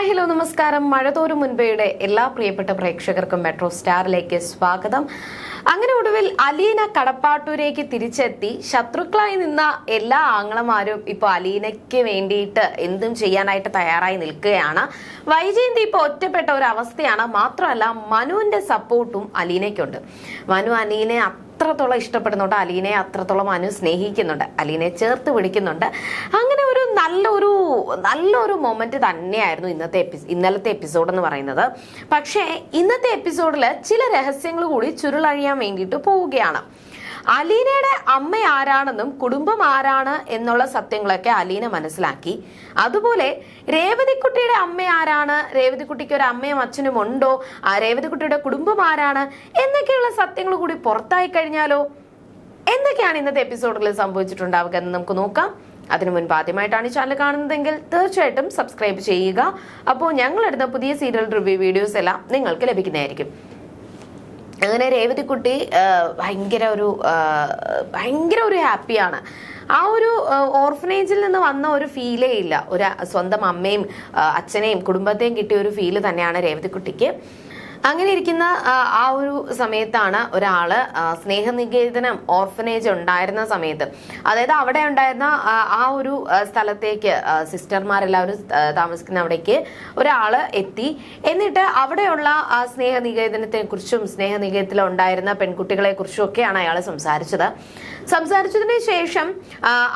Hi hello നമസ്കാരം. മഴതോരും മുൻപേയുടെ എല്ലാ പ്രിയപ്പെട്ട പ്രേക്ഷകർക്കും മെട്രോ സ്റ്റാറിലേക്ക് സ്വാഗതം. അങ്ങനെ ഒടുവിൽ അലീന കടപ്പാട്ടൂരേക്ക് തിരിച്ചെത്തി. ശത്രുക്കളായി നിന്ന എല്ലാ ആങ്ങളമാരും ഇപ്പൊ അലീനയ്ക്ക് വേണ്ടിയിട്ട് എന്തും ചെയ്യാനായിട്ട് തയ്യാറായി നിൽക്കുകയാണ്. വൈജയന്തി ഇപ്പൊ ഒറ്റപ്പെട്ട ഒരു അവസ്ഥയാണ്. മാത്രമല്ല മനുവിന്റെ സപ്പോർട്ടും അലീനയ്ക്കുണ്ട്. മനു അലീനെ അത്രത്തോളം ഇഷ്ടപ്പെടുന്നുണ്ട്. അലീനയെ അത്രത്തോളം മനു സ്നേഹിക്കുന്നുണ്ട്. അലീനയെ ചേർത്ത് പിടിക്കുന്നുണ്ട്. അങ്ങനെ ഒരു നല്ലൊരു നല്ലൊരു മൊമെന്റ് തന്നെയായിരുന്നു ഇന്നത്തെ എപ്പിസോ ഇന്നലത്തെ എപ്പിസോഡ് എന്ന് പറയുന്നത്. പക്ഷേ ഇന്നത്തെ എപ്പിസോഡിൽ ചില രഹസ്യങ്ങൾ കൂടി ചുരുളഴിയാൻ വേണ്ടിയിട്ട് പോവുകയാണ്. അലീനയുടെ അമ്മ ആരാണെന്നും കുടുംബം ആരാണ് എന്നുള്ള സത്യങ്ങളൊക്കെ അലീന മനസ്സിലാക്കി. അതുപോലെ രേവതിക്കുട്ടിയുടെ അമ്മ ആരാണ്? രേവതിക്കുട്ടിക്ക് ഒരു അമ്മയും അച്ഛനും ഉണ്ടോ? ആ രേവതിക്കുട്ടിയുടെ കുടുംബം ആരാണ്? എന്നൊക്കെയുള്ള സത്യങ്ങൾ കൂടി പുറത്തായി കഴിഞ്ഞാലോ? എന്തൊക്കെയാണ് ഇന്നത്തെ എപ്പിസോഡിൽ സംഭവിച്ചിട്ടുണ്ടാവുക എന്ന് നമുക്ക് നോക്കാം. അതിനു മുൻപ് ആദ്യമായിട്ടാണ് ഈ ചാനൽ കാണുന്നതെങ്കിൽ തീർച്ചയായിട്ടും സബ്സ്ക്രൈബ് ചെയ്യുക. അപ്പോൾ ഞങ്ങളിടുന്ന പുതിയ സീരിയൽ റിവ്യൂ വീഡിയോസ് എല്ലാം നിങ്ങൾക്ക് ലഭിക്കുന്നതായിരിക്കും. അങ്ങനെ രേവതിക്കുട്ടി ഭയങ്കര ഒരു ഭയങ്കര ഒരു ഹാപ്പിയാണ് ആ ഒരു ഓർഫനേജിൽ നിന്ന് വന്ന ഒരു ഫീലേ ഇല്ല. ഒരു സ്വന്തം അമ്മയും അച്ഛനെയും കുടുംബത്തെയും കിട്ടിയ ഒരു ഫീൽ തന്നെയാണ് രേവതിക്കുട്ടിക്ക് അങ്ങനെ ഇരിക്കുന്ന ആ, ഒരു സമയത്താണ് ഒരാൾ ആ, സ്നേഹനികേതനം ഓർഫനേജ് ഉണ്ടായിരുന്ന സമയത്ത്. അതായത് അവിടെ ഉണ്ടായിരുന്ന ആ, ഒരു സ്ഥലത്തേക്ക് സിസ്റ്റർമാരെല്ലാവരും താമസിക്കുന്ന അവിടേക്ക് ഒരാൾ എത്തി. എന്നിട്ട് അവിടെയുള്ള ആ സ്നേഹനികേതനത്തെ കുറിച്ചും സ്നേഹനികേതത്തിൽ ഉണ്ടായിരുന്ന പെൺകുട്ടികളെ കുറിച്ചും ഒക്കെയാണ് അയാൾ സംസാരിച്ചത്. സംസാരിച്ചതിന് ശേഷം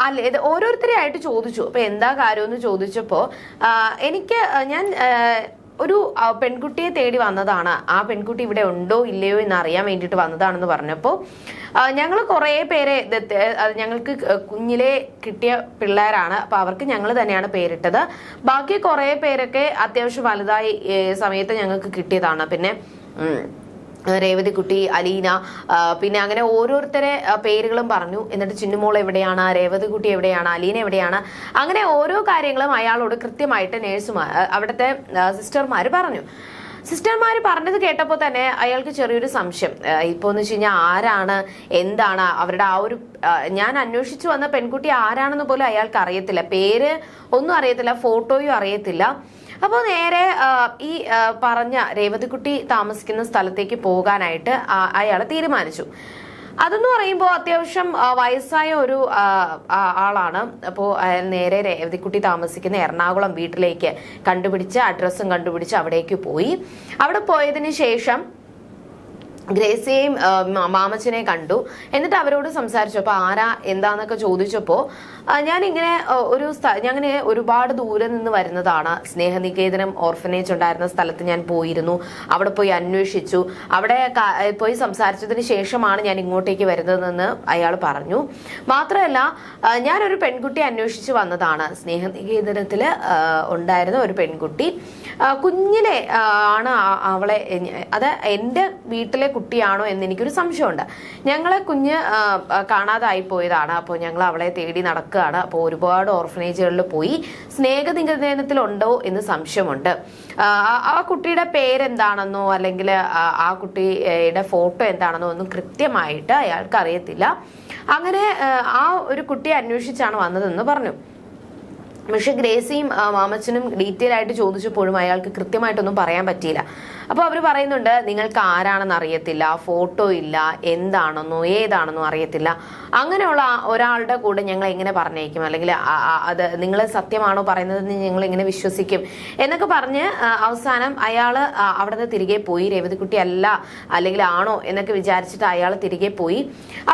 അല്ല ആയിട്ട് ഓരോരുത്തരെയായിട്ട് ചോദിച്ചു. അപ്പൊ എന്താ കാര്യമെന്ന് ചോദിച്ചപ്പോ എനിക്ക് ഞാൻ ഒരു പെൺകുട്ടിയെ തേടി വന്നതാണ്. ആ പെൺകുട്ടി ഇവിടെ ഉണ്ടോ ഇല്ലയോ എന്ന് അറിയാൻ വേണ്ടിയിട്ട് വന്നതാണെന്ന് പറഞ്ഞപ്പോൾ ഞങ്ങൾ കുറേ പേരെ ഞങ്ങൾക്ക് കുഞ്ഞിലെ കിട്ടിയ പിള്ളേരാണ്. അപ്പോൾ അവർക്ക് ഞങ്ങൾ തന്നെയാണ് പേരിട്ടത്. ബാക്കി കുറേ പേരൊക്കെ അത്യാവശ്യം വലുതായി സമയത്ത് ഞങ്ങൾക്ക് കിട്ടിയതാണ്. പിന്നെ ഉം, രേവതിക്കുട്ടി അലീന പിന്നെ അങ്ങനെ ഓരോരുത്തരെ പേരുകളും പറഞ്ഞു. എന്നിട്ട് ചിന്നുമോൾ എവിടെയാണ് രേവതിക്കുട്ടി എവിടെയാണ് അലീന എവിടെയാണ് അങ്ങനെ ഓരോ കാര്യങ്ങളും അയാളോട് കൃത്യമായിട്ട് നേഴ്സുമാർ അവിടുത്തെ സിസ്റ്റർമാർ പറഞ്ഞു. സിസ്റ്റർമാർ പറഞ്ഞത് കേട്ടപ്പോൾ തന്നെ അയാൾക്ക് ചെറിയൊരു സംശയം. ഇപ്പോൾ എന്ന് വെച്ച് കഴിഞ്ഞാൽ ആരാണ് എന്താണ് അവരുടെ ആ ഒരു ഞാൻ അന്വേഷിച്ചു വന്ന പെൺകുട്ടി ആരാണെന്ന് പോലും അയാൾക്ക് അറിയത്തില്ല. പേര് ഒന്നും അറിയത്തില്ല ഫോട്ടോയും അറിയത്തില്ല. അപ്പോൾ നേരെ ഈ പറഞ്ഞ രേവതിക്കുട്ടി താമസിക്കുന്ന സ്ഥലത്തേക്ക് പോകാനായിട്ട് അയാൾ തീരുമാനിച്ചു. അതെന്ന് പറയുമ്പോൾ അത്യാവശ്യം വയസ്സായ ഒരു ആളാണ്. അപ്പോൾ നേരെ രേവതിക്കുട്ടി താമസിക്കുന്ന എറണാകുളം വീട്ടിലേക്ക് കണ്ടുപിടിച്ച് അഡ്രസ്സും കണ്ടുപിടിച്ച് അവിടേക്ക് പോയി. അവിടെ പോയതിന് ശേഷം ഗ്രേസിയെയും മാമച്ചനെ കണ്ടു. എന്നിട്ട് അവരോട് സംസാരിച്ചു. അപ്പൊ ആരാ എന്താന്നൊക്കെ ചോദിച്ചപ്പോൾ ഞാനിങ്ങനെ ഒരു ഞാനിങ്ങനെ ഒരുപാട് ദൂരെ നിന്ന് വരുന്നതാണ്. സ്നേഹനികേതനം ഓർഫനേജ് ഉണ്ടായിരുന്ന സ്ഥലത്ത് ഞാൻ പോയിരുന്നു. അവിടെ പോയി അന്വേഷിച്ചു. അവിടെ പോയി സംസാരിച്ചതിന് ശേഷമാണ് ഞാൻ ഇങ്ങോട്ടേക്ക് വരുന്നതെന്ന് അയാൾ പറഞ്ഞു. മാത്രമല്ല ഞാനൊരു പെൺകുട്ടി അന്വേഷിച്ച് വന്നതാണ്. സ്നേഹനികേതനത്തിൽ ഉണ്ടായിരുന്ന ഒരു പെൺകുട്ടി. കുഞ്ഞിലെ ആണ് അവളെ അത് എന്റെ വീട്ടിലെ കുട്ടിയാണോ എന്ന് എനിക്കൊരു സംശയമുണ്ട്. ഞങ്ങളെ കുഞ്ഞ് കാണാതായി പോയതാണ്. അപ്പോൾ ഞങ്ങൾ അവളെ തേടി നടക്കുകയാണ്. അപ്പോൾ ഒരുപാട് ഓർഫനേജുകളിൽ പോയി സ്നേഹനികേതനത്തിലുണ്ടോ എന്ന് സംശയമുണ്ട്. ആ, കുട്ടിയുടെ പേരെന്താണെന്നോ അല്ലെങ്കിൽ ആ- കുട്ടിയുടെ ഫോട്ടോ എന്താണെന്നോ ഒന്നും കൃത്യമായിട്ട് അയാൾക്ക് അറിയത്തില്ല. അങ്ങനെ ആ ഒരു കുട്ടിയെ അന്വേഷിച്ചാണ് വന്നതെന്ന് പറഞ്ഞു. പക്ഷെ ഗ്രേസിയും മാമച്ചനും ഡീറ്റെയിൽ ആയിട്ട് ചോദിച്ചപ്പോഴും അയാൾക്ക് കൃത്യമായിട്ടൊന്നും പറയാൻ പറ്റിയില്ല. അപ്പോൾ അവർ പറയുന്നുണ്ട് നിങ്ങൾക്ക് ആരാണെന്ന് അറിയത്തില്ല ഫോട്ടോ ഇല്ല എന്താണെന്നോ ഏതാണെന്നോ അറിയത്തില്ല. അങ്ങനെയുള്ള ഒരാളുടെ കൂടെ ഞങ്ങൾ എങ്ങനെ പറഞ്ഞേക്കും അല്ലെങ്കിൽ അത് നിങ്ങൾ സത്യമാണോ പറയുന്നതെന്ന് ഞങ്ങൾ എങ്ങനെ വിശ്വസിക്കും? എന്നൊക്കെ പറഞ്ഞ് അവസാനം അയാൾ അവിടെ നിന്ന് തിരികെ പോയി. രേവതിക്കുട്ടി അല്ല അല്ലെങ്കിൽ ആണോ എന്നൊക്കെ വിചാരിച്ചിട്ട് അയാൾ തിരികെ പോയി.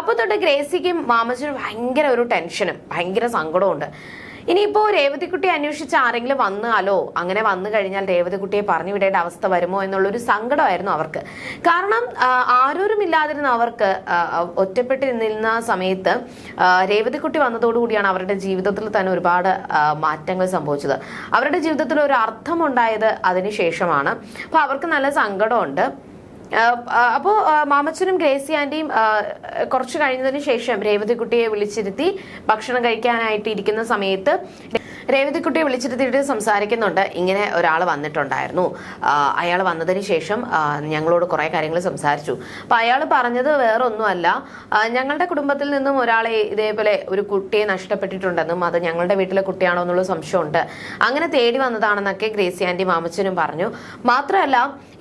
അപ്പോൾ തൊട്ട് ഗ്രേസിക്കും മാമച്ചനും ഭയങ്കര ഒരു ടെൻഷനും ഭയങ്കര സങ്കടമുണ്ട് ഇനിയിപ്പോ രേവതിക്കുട്ടി അന്വേഷിച്ച് ആരെങ്കിലും വന്നാലോ? അങ്ങനെ വന്നു കഴിഞ്ഞാൽ രേവതിക്കുട്ടിയെ പറഞ്ഞു വിടേണ്ട അവസ്ഥ വരുമോ എന്നുള്ളൊരു സങ്കടമായിരുന്നു അവർക്ക്. കാരണം ആരോരും ഇല്ലാതിരുന്ന അവർക്ക് ഒറ്റപ്പെട്ട് നിന്ന സമയത്ത് രേവതിക്കുട്ടി വന്നതോടുകൂടിയാണ് അവരുടെ ജീവിതത്തിൽ തന്നെ ഒരുപാട് മാറ്റങ്ങൾ സംഭവിച്ചത്. അവരുടെ ജീവിതത്തിൽ ഒരു അർത്ഥമുണ്ടായത് അതിനുശേഷമാണ് അപ്പൊ അവർക്ക് നല്ല സങ്കടമുണ്ട്. അപ്പോൾ മാമച്ചനും ഗ്രേസി ആന്റിയും കുറച്ചു കഴിഞ്ഞതിന് ശേഷം രേവതിക്കുട്ടിയെ വിളിച്ചിരുത്തി ഭക്ഷണം കഴിക്കാനായിട്ട് ഇരിക്കുന്ന സമയത്ത് രേവതിക്കുട്ടിയെ വിളിച്ചിരുത്തിയിട്ട് സംസാരിക്കുന്നുണ്ട്. ഇങ്ങനെ ഒരാൾ വന്നിട്ടുണ്ടായിരുന്നു. അയാൾ വന്നതിന് ശേഷം ഞങ്ങളോട് കുറേ കാര്യങ്ങൾ സംസാരിച്ചു. അപ്പൊ അയാൾ പറഞ്ഞത് വേറെ ഒന്നുമല്ല ഞങ്ങളുടെ കുടുംബത്തിൽ നിന്നും ഒരാളെ ഇതേപോലെ ഒരു കുട്ടിയെ നഷ്ടപ്പെട്ടിട്ടുണ്ടെന്നും അത് ഞങ്ങളുടെ വീട്ടിലെ കുട്ടിയാണോ എന്നുള്ള സംശയമുണ്ട്. അങ്ങനെ തേടി വന്നതാണെന്നൊക്കെ ഗ്രേസി ആന്റി മാമച്ചനും പറഞ്ഞു. മാത്രമല്ല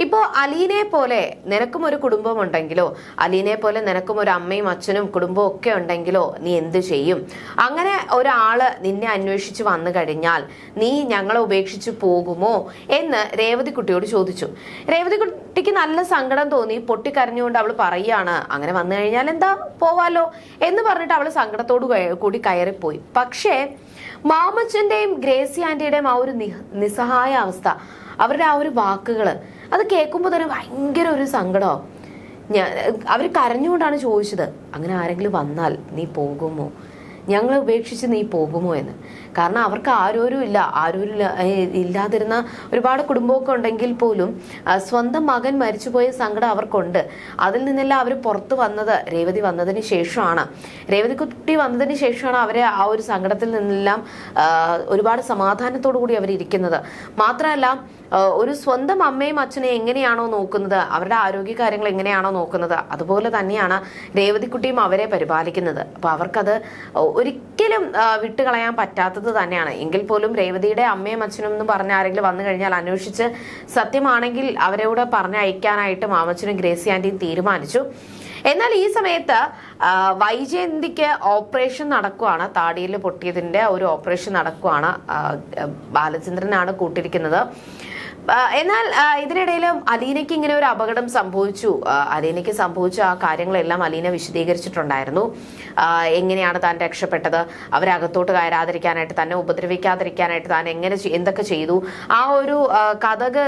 ഇപ്പോ അലീനെ പോലെ നിനക്കും ഒരു കുടുംബം ഉണ്ടെങ്കിലോ അലീനെ പോലെ നിനക്കും ഒരു അമ്മയും അച്ഛനും കുടുംബവും ഒക്കെ ഉണ്ടെങ്കിലോ നീ എന്ത് ചെയ്യും? അങ്ങനെ ഒരാൾ നിന്നെ അന്വേഷിച്ച് വന്നു കഴിഞ്ഞാൽ നീ ഞങ്ങളെ ഉപേക്ഷിച്ച് പോകുമോ എന്ന് രേവതി കുട്ടിയോട് ചോദിച്ചു. രേവതി കുട്ടിക്ക് നല്ല സങ്കടം തോന്നി പൊട്ടിക്കരഞ്ഞുകൊണ്ട് അവൾ പറയുകയാണ് അങ്ങനെ വന്നു കഴിഞ്ഞാൽ എന്താ പോവാലോ? എന്ന് പറഞ്ഞിട്ട് അവൾ സങ്കടത്തോട് കൂടി കയറിപ്പോയി. പക്ഷേ മാമച്ചന്റെയും ഗ്രേസി ആന്റിയുടെയും ആ ഒരു നിസ്സഹായ അവസ്ഥ അവരുടെ ആ ഒരു വാക്കുകൾ അത് കേൾക്കുമ്പോൾ തന്നെ ഭയങ്കര ഒരു സങ്കടമോ ഞാൻ അവർ കരഞ്ഞുകൊണ്ടാണ് ചോദിച്ചത്. അങ്ങനെ ആരെങ്കിലും വന്നാൽ നീ പോകുമോ? ഞങ്ങളെ ഉപേക്ഷിച്ച് നീ പോകുമോ എന്ന്. കാരണം അവർക്ക് ആരോരും ഇല്ല ആരോരും ഇല്ല- ഇല്ലാതിരുന്ന ഒരുപാട് കുടുംബമൊക്കെ ഉണ്ടെങ്കിൽ പോലും സ്വന്തം മകൻ മരിച്ചുപോയ സങ്കടം അവർക്കുണ്ട്. അതിൽ നിന്നെല്ലാം അവർ പുറത്തു വന്നത് രേവതി വന്നതിന് ശേഷമാണ്. രേവതി കുട്ടി വന്നതിന് ശേഷമാണ് അവരെ ആ ഒരു സങ്കടത്തിൽ നിന്നെല്ലാം ഒരുപാട് സമാധാനത്തോടു കൂടി അവർ ഇരിക്കുന്നത്. മാത്രമല്ല ഒരു സ്വന്തം അമ്മയും അച്ഛനെയും എങ്ങനെയാണോ നോക്കുന്നത് അവരുടെ ആരോഗ്യ കാര്യങ്ങൾ എങ്ങനെയാണോ നോക്കുന്നത് അതുപോലെ തന്നെയാണ് രേവതിക്കുട്ടിയും അവരെ പരിപാലിക്കുന്നത്. അപ്പൊ അവർക്കത് ഒരിക്കലും വിട്ടുകളയാൻ വിട്ടുകളയാൻ പറ്റാത്തത് തന്നെയാണ്. എങ്കിൽ പോലും രേവതിയുടെ അമ്മയും അച്ഛനും എന്ന് പറഞ്ഞ ആരെങ്കിലും വന്നു കഴിഞ്ഞാൽ അന്വേഷിച്ച് സത്യമാണെങ്കിൽ അവരോട് പറഞ്ഞയക്കാനായിട്ട് മാമച്ചനും ഗ്രേസി ആന്റിയും തീരുമാനിച്ചു. എന്നാൽ ഈ സമയത്ത് വൈജയന്തിക്ക് ഓപ്പറേഷൻ നടക്കുവാണ്. താടിയിൽ പൊട്ടിയതിന്റെ ഒരു ഓപ്പറേഷൻ നടക്കുവാണ്. ബാലചന്ദ്രനാണ് കൂട്ടിരിക്കുന്നത്. എന്നാൽ ഇതിനിടയിൽ അലീനയ്ക്ക് ഇങ്ങനെ ഒരു അപകടം സംഭവിച്ചു. അലീനയ്ക്ക് സംഭവിച്ച ആ കാര്യങ്ങളെല്ലാം അലീന വിശദീകരിച്ചിട്ടുണ്ടായിരുന്നു. എങ്ങനെയാണ് താൻ രക്ഷപ്പെട്ടത്? അവരകത്തോട്ട് കയറാതിരിക്കാനായിട്ട് തന്നെ ഉപദ്രവിക്കാതിരിക്കാനായിട്ട് താൻ എങ്ങനെ എന്തൊക്കെ ചെയ്തു? ആ ഒരു കഥക്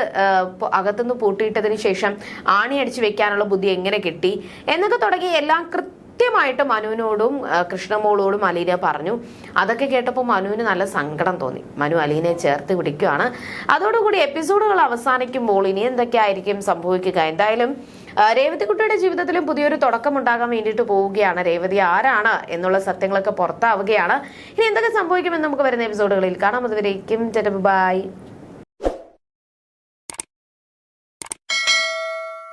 അകത്തുനിന്ന് പൂട്ടിയിട്ടതിന് ശേഷം ആണി അടിച്ചു വെക്കാനുള്ള ബുദ്ധി എങ്ങനെ കിട്ടി? എന്നൊക്കെ തുടങ്ങി എല്ലാം കൃത്യം കൃത്യമായിട്ട് മനുവിനോടും കൃഷ്ണമോളോടും അലീന പറഞ്ഞു. അതൊക്കെ കേട്ടപ്പോൾ മനുവിന് നല്ല സങ്കടം തോന്നി. മനു അലീനെ ചേർത്ത് പിടിക്കുകയാണ് അതോടുകൂടി എപ്പിസോഡുകൾ അവസാനിക്കുമ്പോൾ ഇനി എന്തൊക്കെയായിരിക്കും സംഭവിക്കുക? എന്തായാലും രേവതി രേവതിക്കുട്ടിയുടെ ജീവിതത്തിലും പുതിയൊരു തുടക്കം ഉണ്ടാകാൻ വേണ്ടിയിട്ട് പോവുകയാണ്. രേവതി ആരാണ് എന്നുള്ള സത്യങ്ങളൊക്കെ പുറത്താവുകയാണ്. ഇനി എന്തൊക്കെ സംഭവിക്കുമെന്ന് നമുക്ക് വരുന്ന എപ്പിസോഡുകളിൽ കാണാം. അതുവരേക്കും ബൈ.